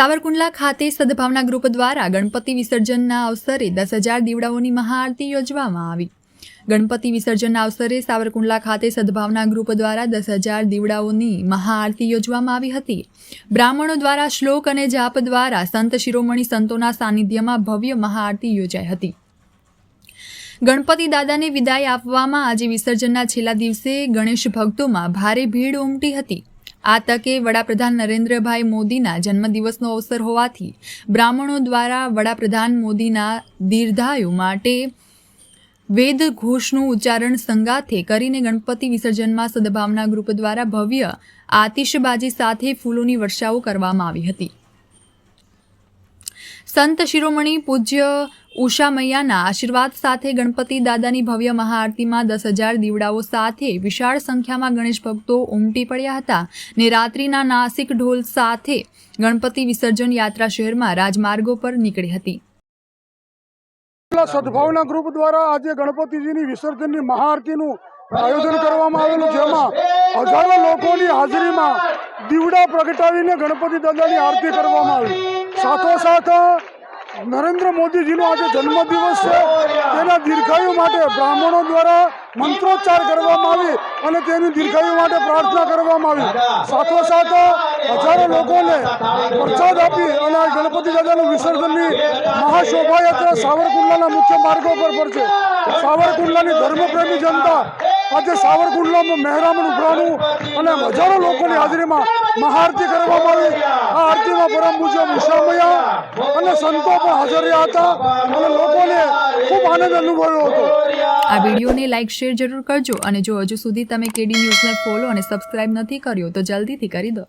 સાવરકુંડલા ખાતે સદભાવના ગ્રુપ દ્વારા ગણપતિ વિસર્જનના અવસરે દસ હજાર દીવડાઓની મહાઆરતી યોજવામાં આવી. ગણપતિ વિસર્જનના અવસરે સાવરકુંડલા ખાતે સદભાવના ગ્રુપ દ્વારા દસ હજાર દીવડાઓની મહાઆરતી યોજવામાં આવી હતી. બ્રાહ્મણો દ્વારા શ્લોક અને જાપ દ્વારા સંત શિરોમણી સંતોના સાનિધ્યમાં ભવ્ય મહાઆરતી યોજાઈ હતી. ગણપતિ દાદાને વિદાય આપવામાં આજે વિસર્જનના છેલ્લા દિવસે ગણેશ ભક્તોમાં ભારે ભીડ ઉમટી હતી. આ તકે વડાપ્રધાન નરેન્દ્રભાઈ મોદીના જન્મદિવસનો અવસર હોવાથી બ્રાહ્મણો દ્વારા વડાપ્રધાન મોદીના દીર્ઘાયુ માટે વેદ ઘોષનું ઉચ્ચારણ સંગાથે કરીને ગણપતિ વિસર્જનમાં સદભાવના ગ્રુપ દ્વારા ભવ્ય આતિશબાજી સાથે ફૂલોની વર્ષાઓ કરવામાં આવી હતી. સંત શિરોમણી પૂજ્ય ઉષા મૈયાના આશીર્વાદ સાથે ગણપતિ દાદાની ભવ્ય મહાઆરતીમાં દસ હજાર દીવડાઓ સાથે વિશાળ સંખ્યામાં ગણેશ ભક્તો ઉમટી પડ્યા હતા ને રાત્રિના નાસિક ઢોલ સાથે ગણપતિ વિસર્જન યાત્રા શહેરમાં રાજમાર્ગો પર નીકળી હતી. સદભાવના ગ્રુપ દ્વારા આજે ગણપતિજીની વિસર્જનની મહાઆરતીનું આયોજન કરવામાં આવેલું જેમાં હજારો લોકોની હાજરીમાં દીવડા પ્રગટાવીને ગણપતિ દાદાની આરતી કરવામાં આવી. સાથોસાથ નરેન્દ્ર મોદીજીનો આજે જન્મદિવસ છે. તેના દીર્ઘાયુ માટે બ્રાહ્મણો દ્વારા મંત્રોચ્ચાર કરવામાં આવી અને તેની દીર્ઘાયુ માટે પ્રાર્થના કરવામાં આવી. સાથોસાથ હજારો લોકોને પ્રસાદ આપી અને આ ગણપતિ દાદાનું વિસર્જનની મહાશોભાયાત્રા સાવરકુંડલાના મુખ્ય માર્ગો પર પડશે સાવરકુંડલાની ધર્મપ્રેમી જનતા આજે સાવરકુંડલામાં મહેરામણ ઉભરાનું અને હજારો લોકોની હાજરીમાં મહાઆરતી કરવામાં આવી. આ આરતીમાં પરમ પૂજ્ય મુસામૈયા અને સંતો પણ હાજર રહ્યા હતા અને લોકોને ખૂબ આનંદ અનુભવ્યો હતો. આ વિડીયોને લાઇક શેર જરૂર કરજો અને જો હજુ સુધી તમે કેડી ન્યૂઝને ફોલો અને સબસ્ક્રાઇબ નથી કર્યો તો જલ્દીથી કરી દો.